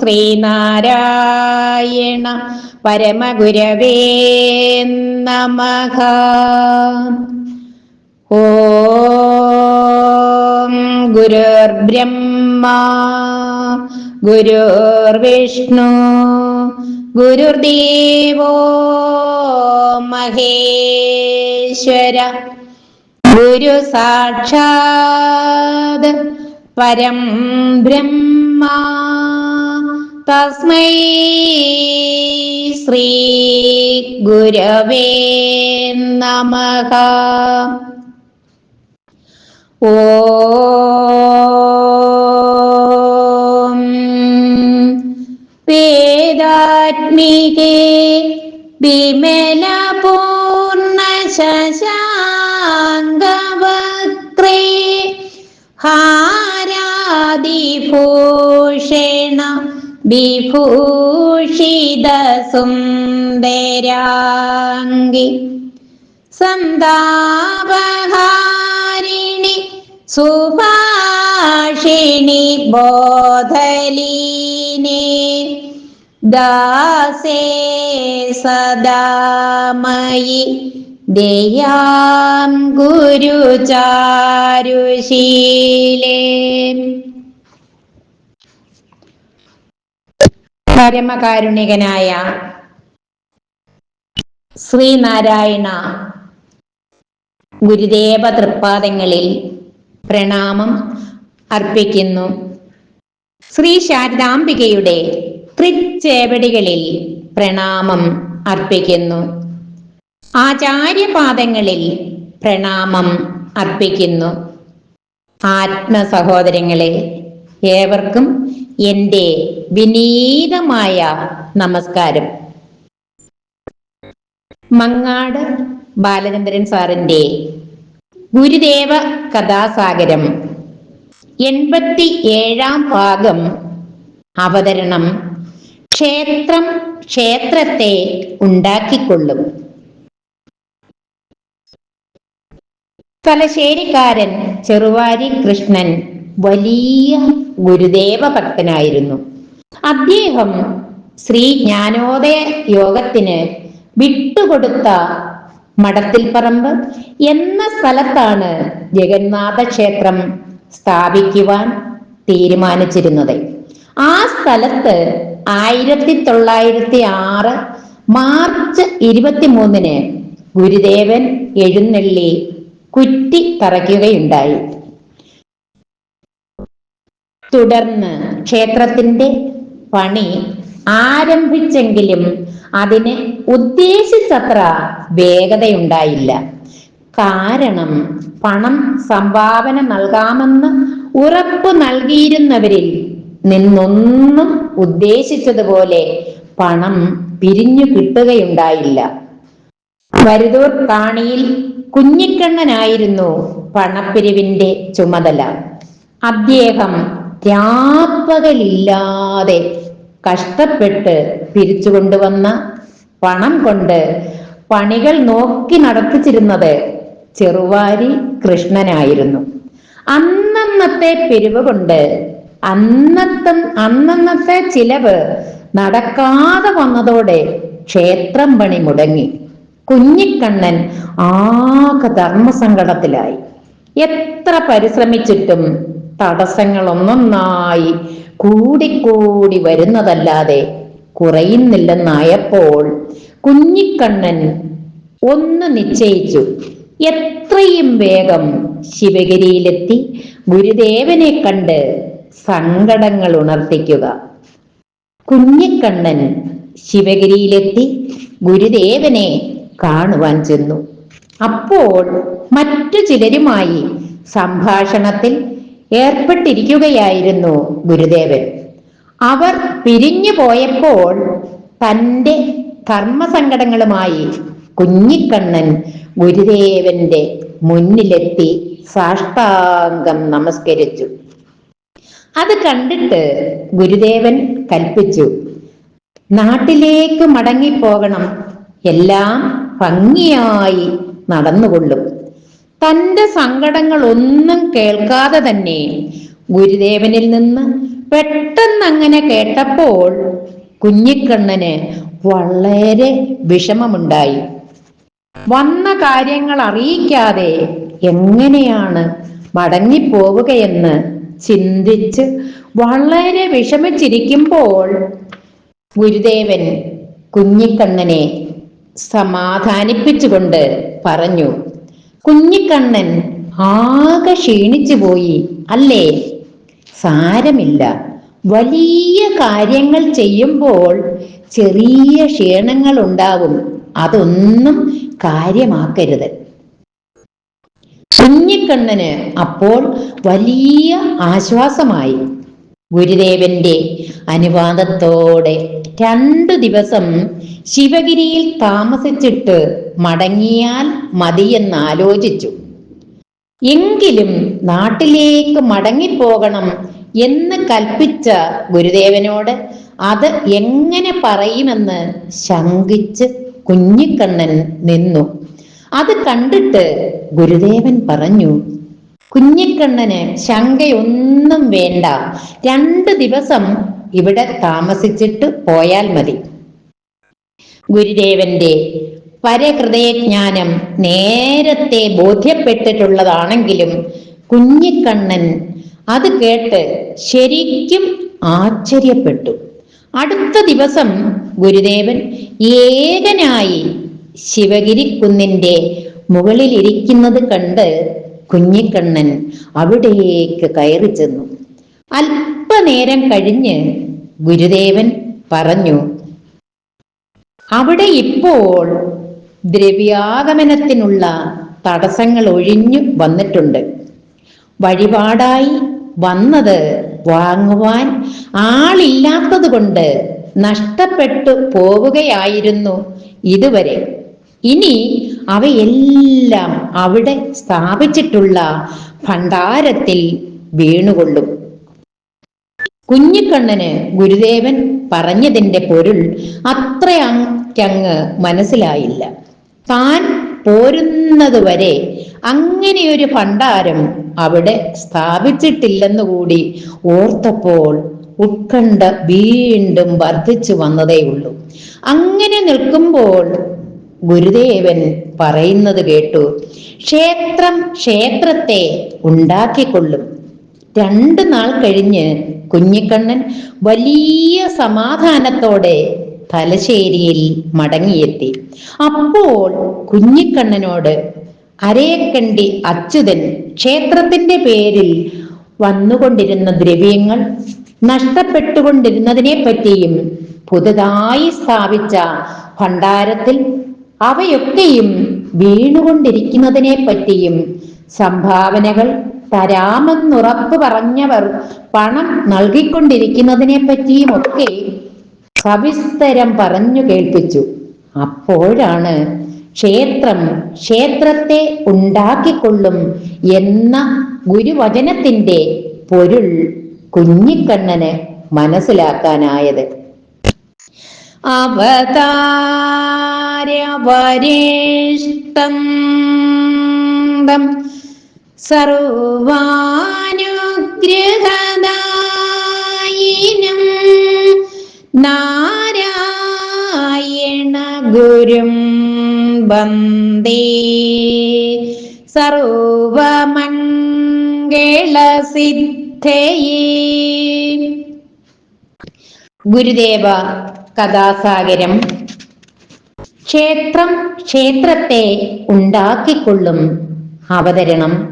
ശ്രീനാരായണ പരമഗുരവേ നമഃ. ഓം ഗുരുർബ്രഹ്മ ഗുരുർവിഷ്ണു ഗുരുദേവോ മഹേശ്വര. ഗുരു സാക്ഷാത് പരം ബ്രഹ്മ തസ്മൈ ശ്രീ ഗുരവേ നമ ഓം വേദാത്മികേ വിമല വിഭൂഷിത സുന്ദരാംഗി സന്താപഹാരിണി സുഭാഷിണി ബോധലീനെ ദാസേ സദാമയി ദയാം ഗുരുചാരുശീലേ പരമകാരുണികനായ ശ്രീനാരായണ ഗുരുദേവ തൃപ്പാദങ്ങളിൽ പ്രണാമം അർപ്പിക്കുന്നു. ശ്രീ ശാരദാംബികയുടെ തൃച്ചേവടികളിൽ പ്രണാമം അർപ്പിക്കുന്നു. ആചാര്യപാദങ്ങളിൽ പ്രണാമം അർപ്പിക്കുന്നു. ആത്മസഹോദരങ്ങളെ ഏവർക്കും എന്റെ വിനീതമായ നമസ്കാരം. മങ്ങാട് ബാലചന്ദ്രൻ സാറിന്റെ ഗുരുദേവ കഥാസാഗരം എൺപത്തി ഏഴാം ഭാഗം അവതരണം ക്ഷേത്രം ക്ഷേത്രത്തെ ഉണ്ടാക്കിക്കൊള്ളും. തലശ്ശേരിക്കാരൻ ചെറുവാരി കൃഷ്ണൻ വലിയ ഗുരുദേവ ഭക്തനായിരുന്നു അദ്ദേഹം ശ്രീ ജ്ഞാനോദയ യോഗത്തിന് വിട്ടുകൊടുത്ത മടത്തിൽപ്പറമ്പ് എന്ന സ്ഥലത്താണ് ജഗന്നാഥ ക്ഷേത്രം സ്ഥാപിക്കുവാൻ തീരുമാനിച്ചിരുന്നത്. ആ സ്ഥലത്ത് ആയിരത്തി തൊള്ളായിരത്തി ആറ് മാർച്ച് ഇരുപത്തിമൂന്നിന് ഗുരുദേവൻ എഴുന്നള്ളി കുറ്റി തറയ്ക്കുകയുണ്ടായി. തുടർന്ന് ക്ഷേത്രത്തിന്റെ പണി ആരംഭിച്ചെങ്കിലും അതിന് ഉദ്ദേശിച്ചത്ര വേഗതയുണ്ടായില്ല. കാരണം പണം സംഭാവന നൽകാമെന്ന് ഉറപ്പു നൽകിയിരുന്നവരിൽ നിന്നൊന്നും ഉദ്ദേശിച്ചതുപോലെ പണം പിരിഞ്ഞു കിട്ടുകയുണ്ടായില്ല. വരുതൂർ കാണിയിൽ കുഞ്ഞിക്കണ്ണനായിരുന്നു പണപ്പിരിവിന്റെ ചുമതല. അദ്ദേഹം രാപ്പകലില്ലാതെ കഷ്ടപ്പെട്ട് തിരിച്ചു കൊണ്ടുവന്ന പണം കൊണ്ട് പണികൾ നോക്കി നടത്തിച്ചിരുന്നത് ചെറുവാരി കൃഷ്ണനായിരുന്നു. അന്നന്നത്തെ പിരിവ് കൊണ്ട് അന്നത്തെ അന്നന്നത്തെ ചിലവ് നടക്കാതെ വന്നതോടെ ക്ഷേത്രം പണി മുടങ്ങി. കുഞ്ഞിക്കണ്ണൻ ആകെ ധർമ്മസങ്കടത്തിലായി. എത്ര പരിശ്രമിച്ചിട്ടും തടസ്സങ്ങൾ ഒന്നൊന്നായി കൂടിക്കൂടി വരുന്നതല്ലാതെ കുറയുന്നില്ലെന്നായപ്പോൾ കുഞ്ഞിക്കണ്ണൻ ഒന്ന് നിശ്ചയിച്ചു. എത്രയും വേഗം ശിവഗിരിയിലെത്തി ഗുരുദേവനെ കണ്ട് സങ്കടങ്ങൾ ഉണർത്തിക്കുക. കുഞ്ഞിക്കണ്ണൻ ശിവഗിരിയിലെത്തി ഗുരുദേവനെ കാണുവാൻ ചെന്നു. അപ്പോൾ മറ്റു ചിലരുമായി സംഭാഷണത്തിൽ ഏർപ്പെട്ടിരിക്കുകയായിരുന്നു ഗുരുദേവൻ. അവർ പിരിഞ്ഞു പോയപ്പോൾ തന്റെ കർമ്മസങ്കടങ്ങളുമായി കുഞ്ഞിക്കണ്ണൻ ഗുരുദേവന്റെ മുന്നിലെത്തി സാഷ്ടാംഗം നമസ്കരിച്ചു. അത് കണ്ടിട്ട് ഗുരുദേവൻ കൽപ്പിച്ചു നാട്ടിലേക്ക് മടങ്ങിപ്പോകണം. എല്ലാം ഭംഗിയായി നടന്നുകൊള്ളും. തന്റെ സങ്കടങ്ങൾ ഒന്നും കേൾക്കാതെ തന്നെ ഗുരുദേവനിൽ നിന്ന് പെട്ടെന്ന് അങ്ങനെ കേട്ടപ്പോൾ കുഞ്ഞിക്കണ്ണന് വളരെ വിഷമമുണ്ടായി. വന്ന കാര്യങ്ങൾ അറിയിക്കാതെ എങ്ങനെയാണ് മടങ്ങിപ്പോവുകയെന്ന് ചിന്തിച്ച് വളരെ വിഷമിച്ചിരിക്കുമ്പോൾ ഗുരുദേവൻ കുഞ്ഞിക്കണ്ണനെ സമാധാനിപ്പിച്ചുകൊണ്ട് പറഞ്ഞു കുഞ്ഞിക്കണ്ണൻ ആകെ ക്ഷീണിച്ചു പോയി അല്ലേ? സാരമില്ല. വലിയ കാര്യങ്ങൾ ചെയ്യുമ്പോൾ ചെറിയ ക്ഷീണങ്ങൾ ഉണ്ടാവും അതൊന്നും കാര്യമാക്കരുത്. കുഞ്ഞിക്കണ്ണന് അപ്പോൾ വലിയ ആശ്വാസമായി. ഗുരുദേവന്റെ അനുവാദത്തോടെ രണ്ടു ദിവസം ശിവഗിരിയിൽ താമസിച്ചിട്ട് മടങ്ങിയാൽ മതിയെന്ന് ആലോചിച്ചു എങ്കിലും നാട്ടിലേക്ക് മടങ്ങിപ്പോകണം എന്ന് കൽപ്പിച്ച ഗുരുദേവനോട് അത് എങ്ങനെ പറയുമെന്ന് ശങ്കിച്ച് കുഞ്ഞിക്കണ്ണൻ നിന്നു. അത് കണ്ടിട്ട് ഗുരുദേവൻ പറഞ്ഞു കുഞ്ഞിക്കണ്ണന് ശങ്കയൊന്നും വേണ്ട. രണ്ട് ദിവസം ഇവിടെ താമസിച്ചിട്ട് പോയാൽ മതി. ഗുരുദേവന്റെ പരഹൃദയജ്ഞാനം നേരത്തെ ബോധ്യപ്പെട്ടിട്ടുള്ളതാണെങ്കിലും കുഞ്ഞിക്കണ്ണൻ അത് കേട്ട് ശരിക്കും ആശ്ചര്യപ്പെട്ടു. അടുത്ത ദിവസം ഗുരുദേവൻ ഏകനായി ശിവഗിരി കുന്നിന്റെ മുകളിലിരിക്കുന്നത് കണ്ട് കുഞ്ഞിക്കണ്ണൻ അവിടേക്ക് കയറി ചെന്നു. അല്പനേരം കഴിഞ്ഞ് ഗുരുദേവൻ പറഞ്ഞു അവിടെ ഇപ്പോൾ ദ്രവ്യാഗമനത്തിനുള്ള തടസ്സങ്ങൾ ഒഴിഞ്ഞു വന്നിട്ടുണ്ട്. വഴിപാടായി വന്നത് വാങ്ങുവാൻ ആളില്ലാത്തത് കൊണ്ട് നഷ്ടപ്പെട്ടു പോവുകയായിരുന്നു ഇതുവരെ. ഇനി അവയെല്ലാം അവിടെ സ്ഥാപിച്ചിട്ടുള്ള ഭണ്ഡാരത്തിൽ വീണുകൊള്ളും. കുഞ്ഞിക്കണ്ണന് ഗുരുദേവൻ പറഞ്ഞതിന്റെ പൊരുൾ അത്രയങ്ങ് മനസ്സിലായില്ല. താൻ പോരുന്നതുവരെ അങ്ങനെയൊരു ഭണ്ഡാരം അവിടെ സ്ഥാപിച്ചിട്ടില്ലെന്ന് കൂടി ഓർത്തപ്പോൾ ഉത്കണ്ഠ വീണ്ടും വർദ്ധിച്ചു വന്നതേയുള്ളൂ അങ്ങനെ നിൽക്കുമ്പോൾ ഗുരുദേവൻ പറയുന്നത് കേട്ടു ക്ഷേത്രം ക്ഷേത്രത്തെ ഉണ്ടാക്കിക്കൊള്ളും. രണ്ടു നാൾ കഴിഞ്ഞ് കുഞ്ഞിക്കണ്ണൻ വലിയ സമാധാനത്തോടെ തലശ്ശേരിയിൽ മടങ്ങിയെത്തി. അപ്പോൾ കുഞ്ഞിക്കണ്ണനോട് അരയക്കണ്ടി അച്യുതൻ ക്ഷേത്രത്തിന്റെ പേരിൽ വന്നുകൊണ്ടിരുന്ന ദ്രവ്യങ്ങൾ നഷ്ടപ്പെട്ടുകൊണ്ടിരുന്നതിനെ പറ്റിയും പുതുതായി സ്ഥാപിച്ച ഭണ്ഡാരത്തിൽ അവയൊക്കെയും വീണുകൊണ്ടിരിക്കുന്നതിനെ പറ്റിയും സംഭാവനകൾ തരാമെന്നുറപ്പ് പറഞ്ഞവർ പണം നൽകിക്കൊണ്ടിരിക്കുന്നതിനെ പറ്റിയും ഒക്കെ സവിസ്തരം പറഞ്ഞു കേൾപ്പിച്ചു. അപ്പോഴാണ് ക്ഷേത്രം ക്ഷേത്രത്തെ ഉണ്ടാക്കിക്കൊള്ളും എന്ന ഗുരുവചനത്തിന്റെ പൊരുൾ കുഞ്ഞിക്കണ്ണന് മനസ്സിലാക്കാനായത്. അവതാരവരേഷ്ടം സർവാനുഗ്രഹദായിനം നാരായണ ഗുരും വന്ദേ. സർവമംഗളസിദ്ധയേ. ഗുരുദേവ കഥാസാഗരം. ക്ഷേത്രം ക്ഷേത്രത്തെ ഉണ്ടാക്കിക്കൊള്ളും അവതരണം.